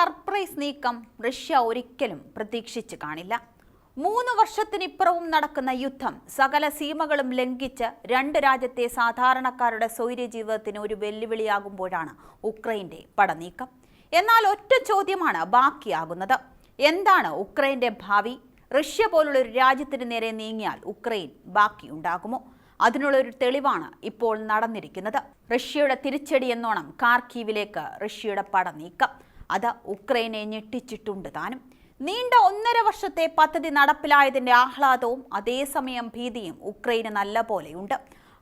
Surprise നീക്കം Russia ഒരിക്കലും പ്രതീക്ഷിച്ചു കാണില്ല. മൂന്ന് വർഷത്തിനിപ്പുറവും നടക്കുന്ന യുദ്ധം സകല സീമകളും ലംഘിച്ച് രണ്ട് രാജ്യത്തെ സാധാരണക്കാരുടെ സ്വൈര്യ ജീവിതത്തിന് ഒരു വെല്ലുവിളിയാകുമ്പോഴാണ് ഉക്രൈന്റെ പടനീക്കം. എന്നാൽ ഒറ്റ ചോദ്യമാണ് ബാക്കിയാകുന്നത്. എന്താണ് ഉക്രൈന്റെ ഭാവി? റഷ്യ പോലുള്ള ഒരു രാജ്യത്തിന് നേരെ നീങ്ങിയാൽ ഉക്രൈൻ ബാക്കിയുണ്ടാകുമോ? അതിനുള്ള ഒരു തെളിവാണ് ഇപ്പോൾ നടന്നിരിക്കുന്നത്. റഷ്യയുടെ തിരിച്ചടി എന്നോണം കാർക്കീവിലേക്ക് റഷ്യയുടെ പടനീക്കം. അത് ഉക്രൈനെ ഞെട്ടിച്ചിട്ടുണ്ട്. താനും നീണ്ട ഒന്നര വർഷത്തെ പദ്ധതി നടപ്പിലായതിന്റെ ആഹ്ലാദവും അതേസമയം ഭീതിയും ഉക്രൈന് നല്ല പോലെയുണ്ട്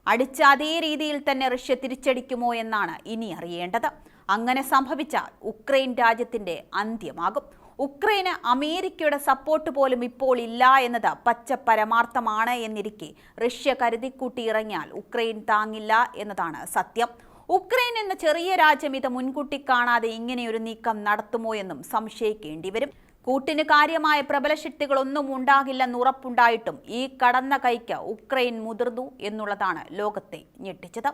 അടിച്ച അതേ രീതിയിൽ തന്നെ റഷ്യ തിരിച്ചടിക്കുമോ എന്നാണ് ഇനി അറിയേണ്ടത്. അങ്ങനെ സംഭവിച്ചാൽ ഉക്രൈൻ രാജ്യത്തിന്റെ അന്ത്യമാകും. ഉക്രൈന് അമേരിക്കയുടെ സപ്പോർട്ട് പോലും ഇപ്പോൾ ഇല്ല എന്നത് പച്ച പരമാർത്ഥമാണ് എന്നിരിക്കെ റഷ്യ കരുതിക്കൂട്ടി ഇറങ്ങിയാൽ ഉക്രൈൻ താങ്ങില്ല എന്നതാണ് സത്യം. ഉക്രൈൻ എന്ന ചെറിയ രാജ്യം ഇത് മുൻകൂട്ടി കാണാതെ ഇങ്ങനെയൊരു നീക്കം നടത്തുമോ എന്നും സംശയിക്കേണ്ടി വരും. കൂട്ടിന് കാര്യമായ പ്രബല ശക്തികളൊന്നും ഉണ്ടാകില്ലെന്ന് ഉറപ്പുണ്ടായിട്ടും ഈ കടന്ന കൈക്ക് ഉക്രൈൻ മുതിർന്നു എന്നുള്ളതാണ് ലോകത്തെ ഞെട്ടിച്ചത്.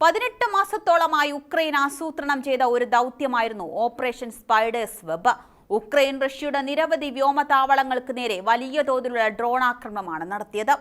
പതിനെട്ട് മാസത്തോളമായി ഉക്രൈൻ ആസൂത്രണം ചെയ്ത ഒരു ദൗത്യമായിരുന്നു ഓപ്പറേഷൻ സ്പൈഡേഴ്സ് വെബ്. ഉക്രൈൻ റഷ്യയുടെ നിരവധി വ്യോമതാവളങ്ങൾക്ക് നേരെ വലിയ തോതിലുള്ള ഡ്രോൺ ആക്രമണമാണ് നടത്തിയത്.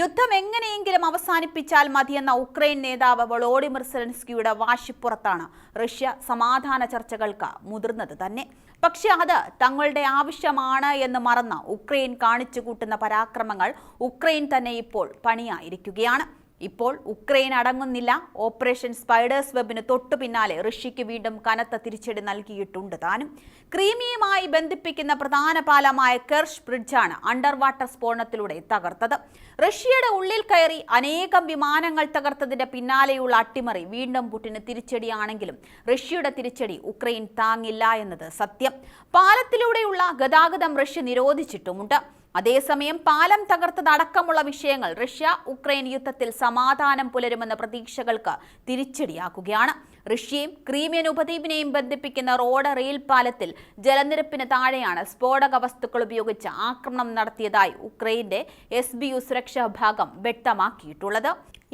യുദ്ധം എങ്ങനെയെങ്കിലും അവസാനിപ്പിച്ചാൽ മതിയെന്ന ഉക്രൈൻ നേതാവ് വളോഡിമിർ സെലൻസ്കിയുടെ വാശിപ്പുറത്താണ് റഷ്യ സമാധാന ചർച്ചകൾക്ക് മുതിർന്നത് തന്നെ. പക്ഷെ അത് തങ്ങളുടെ ആവശ്യമാണ് എന്ന് മറന്ന ഉക്രൈൻ കാണിച്ചു കൂട്ടുന്ന പരാക്രമങ്ങൾ ഉക്രൈൻ തന്നെ ഇപ്പോൾ പണിയായിരിക്കുകയാണ്. ഇപ്പോൾ ഉക്രൈൻ അടങ്ങുന്നില്ല. ഓപ്പറേഷൻ സ്പൈഡേഴ്സ് വെബിന് തൊട്ടു പിന്നാലെ റഷ്യയ്ക്ക് വീണ്ടും കനത്ത തിരിച്ചടി നൽകിയിട്ടുണ്ട് താനും. ക്രീമിയുമായി ബന്ധിപ്പിക്കുന്ന പ്രധാന പാലമായ കെർഷ് ബ്രിഡ്ജാണ് അണ്ടർ വാട്ടർ സ്ഫോടനത്തിലൂടെ തകർത്തത്. റഷ്യയുടെ ഉള്ളിൽ കയറി അനേകം വിമാനങ്ങൾ തകർത്തതിന്റെ പിന്നാലെയുള്ള അട്ടിമറി വീണ്ടും പുട്ടിന് തിരിച്ചടിയാണെങ്കിലും റഷ്യയുടെ തിരിച്ചടി ഉക്രൈൻ താങ്ങില്ല എന്നത് സത്യം. പാലത്തിലൂടെയുള്ള ഗതാഗതം റഷ്യ നിരോധിച്ചിട്ടുമുണ്ട്. അതേസമയം പാലം തകർത്തതടക്കമുള്ള വിഷയങ്ങൾ റഷ്യ ഉക്രൈൻ യുദ്ധത്തിൽ സമാധാനം പുലരുമെന്ന പ്രതീക്ഷകൾക്ക് തിരിച്ചടിയാക്കുകയാണ്. റഷ്യയും ക്രീമിയൻ ഉപദ്വീപിനെയും ബന്ധിപ്പിക്കുന്ന റോഡ് റെയിൽ പാലത്തിൽ ജലനിരപ്പിന് താഴെയാണ് സ്ഫോടക വസ്തുക്കൾ ഉപയോഗിച്ച് ആക്രമണം നടത്തിയതായി ഉക്രൈന്റെ എസ് ബി യു സുരക്ഷാ വിഭാഗം വ്യക്തമാക്കിയിട്ടുള്ളത്.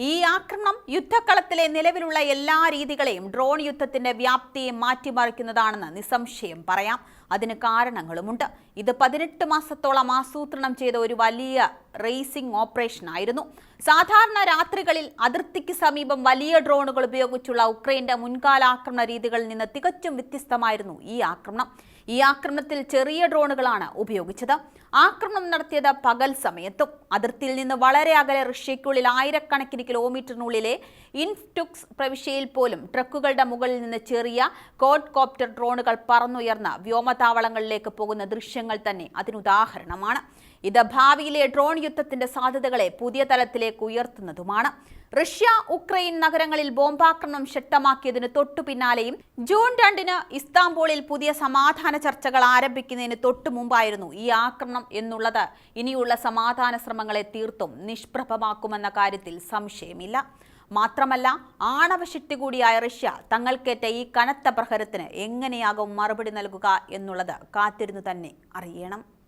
ഈ ആക്രമണം യുദ്ധക്കളത്തിലെ നിലവിലുള്ള എല്ലാ രീതികളെയും ഡ്രോൺ യുദ്ധത്തിന്റെ വ്യാപ്തിയെ മാറ്റിമറിക്കുന്നതാണെന്ന് നിസ്സംശയം പറയാം. അതിന് കാരണങ്ങളുമുണ്ട്. ഇത് പതിനെട്ട് മാസത്തോളം ആസൂത്രണം ചെയ്ത ഒരു വലിയ റേസിംഗ് ഓപ്പറേഷൻ ആയിരുന്നു. സാധാരണ രാത്രികളിൽ അതിർത്തിക്ക് സമീപം വലിയ ഡ്രോണുകൾ ഉപയോഗിച്ചുള്ള ഉക്രൈന്റെ മുൻകാല ആക്രമണ രീതികളിൽ നിന്ന് തികച്ചും വ്യത്യസ്തമായിരുന്നു ഈ ആക്രമണം. ഈ ആക്രമണത്തിൽ ചെറിയ ഡ്രോണുകളാണ് ഉപയോഗിച്ചത്. ആക്രമണം നടത്തിയത് പകൽ സമയത്തും. അതിർത്തിയിൽ നിന്ന് വളരെ അകലെ റഷ്യയ്ക്കുള്ളിൽ ആയിരക്കണക്കിന് കിലോമീറ്ററിനുള്ളിലെ ഇൻഫ്റ്റുക്സ് പ്രവിശ്യയിൽ പോലും ട്രക്കുകളുടെ മുകളിൽ നിന്ന് ചെറിയ കോഡ് കോപ്റ്റർ ഡ്രോണുകൾ പറന്നുയർന്ന വ്യോമതാവളങ്ങളിലേക്ക് പോകുന്ന ദൃശ്യങ്ങൾ തന്നെ അതിനുദാഹരണമാണ്. ഇത് ഭാവിയിലെ ഡ്രോൺ യുദ്ധത്തിന്റെ സാധ്യതകളെ പുതിയ തലത്തിലേക്ക് ഉയർത്തുന്നതുമാണ്. റഷ്യ ഉക്രൈൻ നഗരങ്ങളിൽ ബോംബാക്രമണം ശക്തമാക്കിയതിന് തൊട്ടു പിന്നാലെയും ജൂൺ രണ്ടിന് ഇസ്താംബൂളിൽ പുതിയ സമാധാന ചർച്ചകൾ ആരംഭിക്കുന്നതിന് തൊട്ടു മുമ്പായിരുന്നു ഈ ആക്രമണം എന്നുള്ളത്. ഇനിയുള്ള സമാധാന ശ്രമങ്ങളെ തീർത്തും നിഷ്പ്രഭമാക്കുമെന്ന കാര്യത്തിൽ സംശയമില്ല. മാത്രമല്ല ആണവശക്തി കൂടിയായ റഷ്യ തങ്ങൾക്കേറ്റ ഈ കനത്ത പ്രഹരത്തിന് എങ്ങനെയാകും മറുപടി നൽകുക എന്നുള്ളത് കാത്തിരുന്നു തന്നെ അറിയണം.